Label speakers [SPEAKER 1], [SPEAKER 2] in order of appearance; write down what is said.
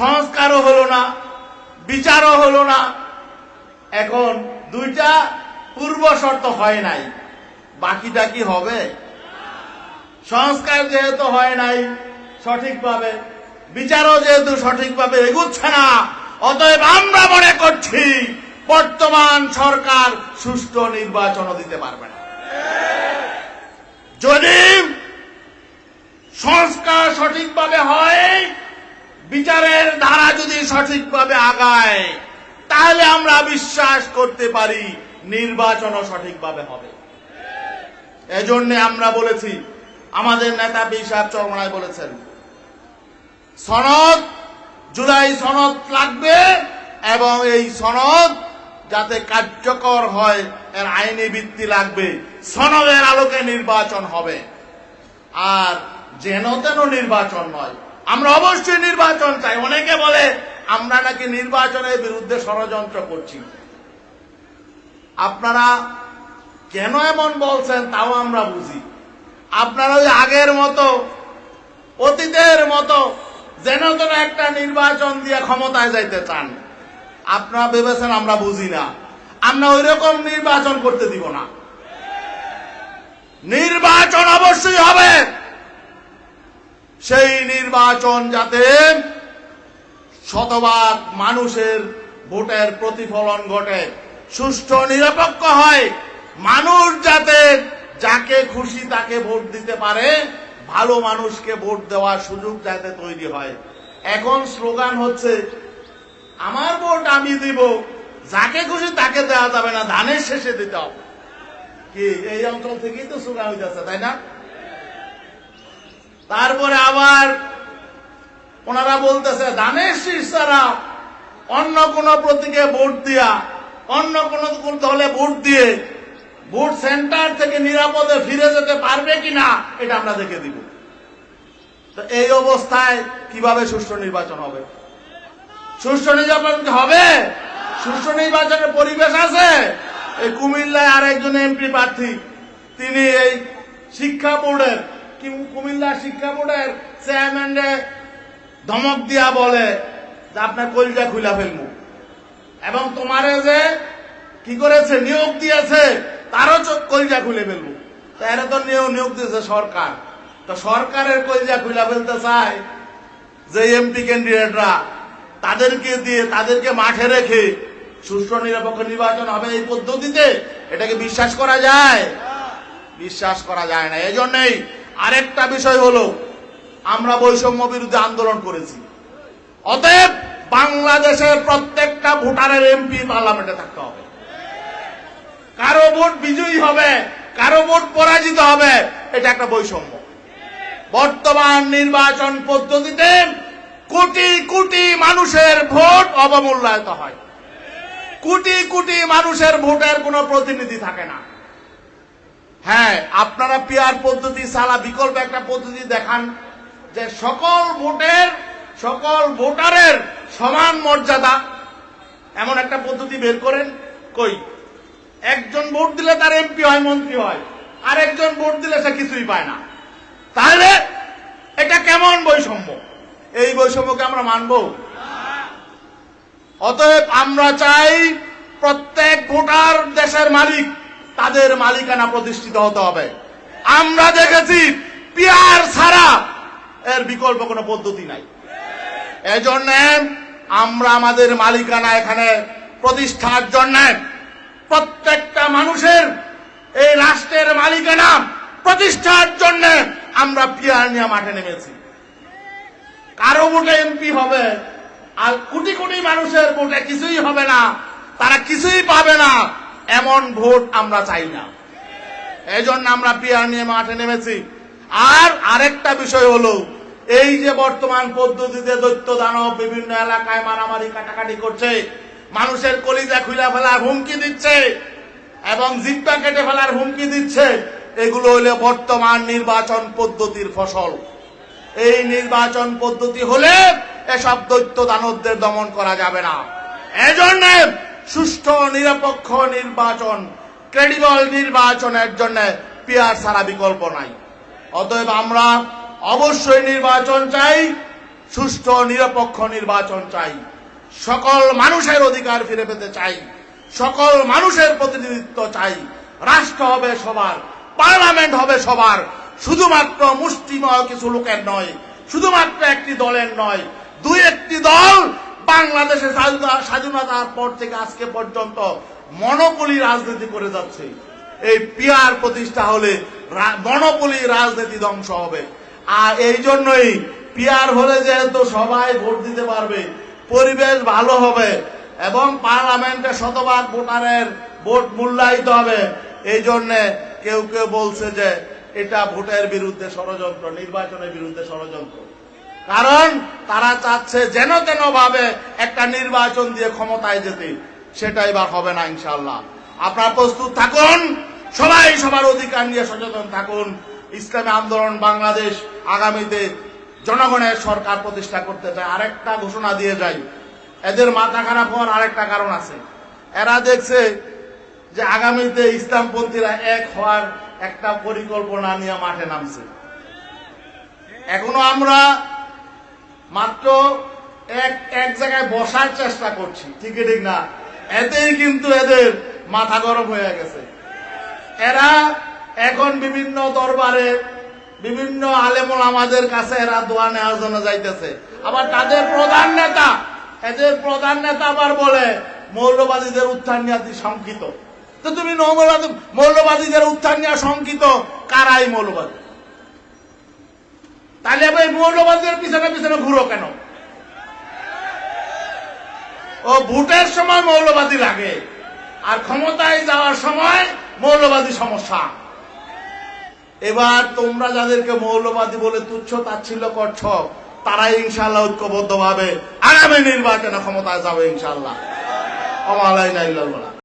[SPEAKER 1] সংস্কারও হলো না, বিচারও হলো না। এখন দুইটা পূর্ব শর্ত হয় নাই। বাকিটা কি হবে? সংস্কার যেহেতু হয় নাই, সঠিকভাবে, বিচারও যেহেতু সঠিকভাবে এগুচ্ছে না, অতএব আমরা মনে করছি বর্তমান সরকার সুষ্ঠু নির্বাচনও দিতে পারবে না। যদি সংস্কার সঠিকভাবে হয় বিচারের ধারা যদি সঠিকভাবে আগায়, তাহলে আমরা বিশ্বাস করতে পারি নির্বাচনও সঠিকভাবে হবে। এজন্য আমরা বলেছি, আমাদের নেতা বিশাব চরমনায় বলেছেন, সনদ, জুলাই সনদ লাগবে এবং এই সনদ যাতে কার্যকর হয়, এর আইনি ভিত্তি লাগবে। সনদের আলোকে নির্বাচন হবে। আর যেন তেন নির্বাচন নয় আমরা অবশ্যই নির্বাচন চাই। অনেকে বলে, আমরা নাকি নির্বাচনের বিরুদ্ধে ষড়যন্ত্র করছি। আপনারা কেন এমন বলছেন তাও আমরা বুঝি। আপনারা ওই আগের মতো, অতীতের মতো, যেন তেন একটা নির্বাচন দিয়ে ক্ষমতায় যাইতে চান। আপনারা ভেবেছেন আমরা বুঝি না। আমরা ওই রকম নির্বাচন করতে দিব না। নির্বাচন অবশ্যই হবে। সেই নির্বাচন যাতে শতভাগ মানুষের ভোটের প্রতিফলন ঘটে, সুষ্ঠু নিরপেক্ষ হয়, মানুষ যাতে যাকে খুশি তাকে ভোট দিতে পারে, ভালো মানুষকে ভোট দেওয়ার সুযোগ যাতে তৈরি হয়। এখন স্লোগান হচ্ছে, আমার ভোট আমি দিব, যাকে খুশি তাকে দেওয়া যাবে না, ধানের শেষে দিতে হবে। কি, এই অঞ্চল থেকেই তো স্লোগান হইতেছে, তাই না? তারপরে আবার ওনারা বলতেছে ধানের শীষ অন্য কোন প্রতীকে ভোট দিয়া, অন্য কোন দলে ভোট দিয়ে, ভোট সেন্টার থেকে নিরাপদে ফিরে যেতে পারবে কিনা, এটা আমরা দেখে দিব। তো এই অবস্থায় কীভাবে সুষ্ঠু নির্বাচন হবে? সুষ্ঠু নির্বাচন হবে? সুষ্ঠু নির্বাচনের পরিবেশ আছে। এই কুমিল্লায় আরেকজন এমপি প্রার্থী, তিনি এই শিক্ষা বোর্ডের কুমিল্লা শিক্ষা বোর্ডের চেয়ারম্যান ধমক দিয়া বলে যে আপনার কলজা খুলা ফেলব এবং তোমারে যে কি করেছে, নিয়োগ দিয়েছে, তারও কলজা খুলে ফেলব তা এরা তো নিয়োগ দিয়েছে সরকার। তো সরকারের কলজা খুলা ফেলতে চায় যে এমপি ক্যান্ডিডেটরা তাদেরকে দিয়ে, তাদেরকে মাঠে রেখে সুষ্ঠু নিরপেক্ষ নির্বাচন হবে এই পদ্ধতিতে? এটাকে বিশ্বাস করা যায়? বিশ্বাস করা যায় না। এই জন্যই আরেকটা বিষয় হলো, আমরা বৈষম্য বিরুদ্ধে আন্দোলন করেছি। অতএব বাংলাদেশের প্রত্যেকটা ভোটারের এমপি পার্লামেন্টে থাকতে হবে। কারও ভোট বিজয়ী হবে, কারও ভোট পরাজিত হবে, এটা একটা বৈষম্য। বর্তমান নির্বাচন পদ্ধতিতে কোটি কোটি মানুষের ভোট অবমূল্যায়িত হয়। কোটি কোটি মানুষের ভোটের কোনো প্রতিনিধি থাকে না। হ্যাঁ আপনারা পিয়ার পদ্ধতি, সালা বিকল্প একটা পদ্ধতি দেখান যে সকল ভোটের, সকল ভোটারের সমান মর্যাদা। এমন একটা পদ্ধতি বের করেন, কই, একজন ভোট দিলে তার এমপি হয়, মন্ত্রী হয় আর একজন ভোট দিলে সে কিছুই পায় না। তাহলে এটা কেমন বৈষম্য? এই বৈষম্যকে আমরা মানব? অতএব আমরা চাই প্রত্যেক ভোটার দেশের মালিক তাদের মালিকানা প্রতিষ্ঠিত হতে হবে। আমরা দেখেছি, পিয়ার ছাড়া এর বিকল্প কোনো পদ্ধতি নাই। এজন্য আমরা আমাদের মালিকানা এখানে প্রতিষ্ঠার জন্য প্রত্যেকটা মানুষের এই রাষ্ট্রের মালিকানা প্রতিষ্ঠার জন্য আমরা পিয়ার নিয়ে মাঠে নেমেছি। কারও ভোটে এমপি হবে, আর কোটি কোটি মানুষের ভোটে কিছুই হবে না, তারা কিছুই পাবে না। এমন ভোট আমরা চাই না। এই জন্য আমরা পিয়ার নিয়ে মাঠে নেমেছি। আর আরেকটা বিষয় হলো, এই যে বর্তমান পদ্ধতিতে দৈত্য দানব বিভিন্ন এলাকায় মারামারি কাটাকাটি করছে, মানুষের কলিজা খুলে ফেলার হুমকি দিচ্ছে এবং জিব্বা কেটে ফেলার হুমকি দিচ্ছে, এগুলো হলো বর্তমান নির্বাচন পদ্ধতির ফসল। এই নির্বাচন পদ্ধতি হলে এসব দৈত্য দানবদের দমন করা যাবে না। এজন্য সুষ্ঠু, নিরপেক্ষ নির্বাচন ক্রেডিবল নির্বাচনের জন্য পিয়ার ছাড়া বিকল্প নাই। অতএব আমরা অবশ্যই নির্বাচন চাই, সুষ্ঠু, নিরপেক্ষ নির্বাচন চাই। সকল মানুষের অধিকার ফিরে পেতে চাই, সকল মানুষের প্রতিনিধিত্ব চাই। রাষ্ট্র হবে সবার, পার্লামেন্ট হবে সবার, শুধুমাত্র মুষ্টিময় কিছু লোকের নয়, শুধুমাত্র একটি দলের নয়, দুই একটি দল স্বাধীনতা- স্বাধীনতার পর থেকে আজকে পর্যন্ত মনোপলি রাজনীতি করে যাচ্ছে। এই পিয়ার প্রতিষ্ঠা হলে মনোপলি রাজনীতি ধ্বংস হবে। আর এই জন্যই পিয়ার হলে যেহেতু সবাই ভোট দিতে পারবে, পরিবেশ ভালো হবে এবং পার্লামেন্টে শতভাগ ভোটারের ভোট মূল্যায়িত হবে, এই জন্য কেউ কেউ বলছে যে এটা ভোটের বিরুদ্ধে ষড়যন্ত্র, নির্বাচনের বিরুদ্ধে ষড়যন্ত্র। কারণ তারা চাচ্ছে যেন তেন ভাবে একটা নির্বাচন দিয়ে ক্ষমতায় যেতে। সেটা এবার হবে না ইনশাল্লাহ আপনারা প্রস্তুত থাকুন, সবাই সবার অধিকার নিয়ে সচেতন থাকুন। ইসলামী আন্দোলন বাংলাদেশ আগামীতে জনগণের সরকার প্রতিষ্ঠা করতে চায়। আরেকটা ঘোষণা দিয়ে যায় এদের মাথা খারাপ হওয়ার আরেকটা কারণ আছে। এরা দেখছে যে আগামীতে ইসলামপন্থীরা এক হওয়ার একটা পরিকল্পনা নিয়ে মাঠে নামছে। এখনও আমরা মাত্র এক এক জায়গায় বসার চেষ্টা করছি ঠিক ঠিক না? এতেই কিন্তু এদের মাথা গরম হয়ে গেছে। এরা এখন বিভিন্ন দরবারে বিভিন্ন আলেমুল আমাদের কাছে এরা দোয়া নেওয়ার জন্য যাইতেছে। আবার তাদের প্রধান নেতা, এদের প্রধান নেতা আবার বলে, মৌলবাদীদের উত্থান নিয়ে শঙ্কিত। তো তুমি মৌলবাদী মৌলবাদীদের উত্থান নিয়ে শঙ্কিত, কারাই মৌলবাদী? তাহলে আবার এই মৌলবাদীদের পিছনে পিছনে ঘুরো কেন? ও ভোটের সময় মৌলবাদী লাগে, আর ক্ষমতায় যাওয়ার সময় মৌলবাদী সমস্যা। এবার তোমরা যাদেরকে মৌলবাদী বলে তুচ্ছ, তাচ্ছিল্য করছ, তারাই ইনশাল্লাহ ঐক্যবদ্ধ ভাবে আগামী নির্বাচনে ক্ষমতায় যাবে ইনশাল্লাহ অমালাই নাই